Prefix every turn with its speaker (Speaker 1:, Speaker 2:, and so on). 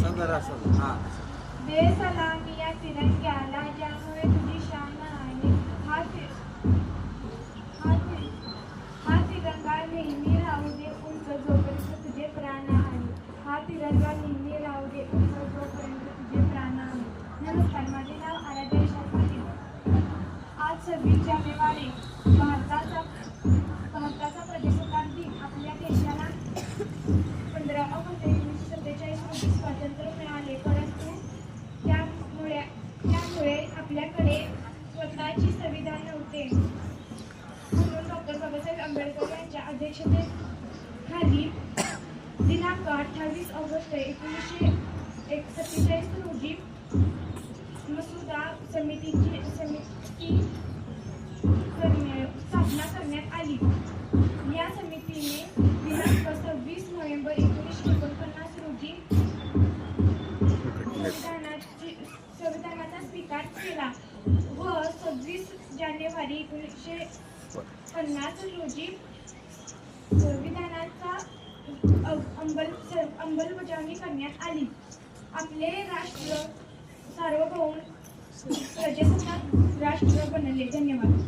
Speaker 1: सदर
Speaker 2: बेसलामी या तिरंग्याला ज्यामुळे तुझी शान आहे. हा हा तिरंगा नेहमी राहू दे उंच जोपर्यंत तुझे प्राण आहे. हा तिरंगा नेहमी राहू दे उंच जोपर्यंत तुझे प्राण आहे. नमस्कार माझे नाव आराध्या विशाल आज सव्वीस जानेवारी भारताचा भारताचा प्रजासत्ताक दिन आपल्या देशाला पंधरा ऑगस्ट एकोणीसशे सत्तेचाळीस रोजी स्वातंत्र्य मिळाले परंतु त्यामुळे त्यामुळे आपल्याकडे स्वतःची संविधान नव्हते. म्हणून डॉक्टर बाबासाहेब आंबेडकर यांच्या अध्यक्षतेखाली दिनांक अठ्ठावीस ऑगस्ट एकोणीसशे एक सत्तेचाळीस रोजी स्वीकार केला. व सव्वीस जानेवारी एकोणीसशे पन्नास रोजी संविधानाचा अंमल अंमलबजावणी करण्यात आली. आपले राष्ट्र सार्वभौम प्रजासत्ताक राष्ट्र बनले. धन्यवाद.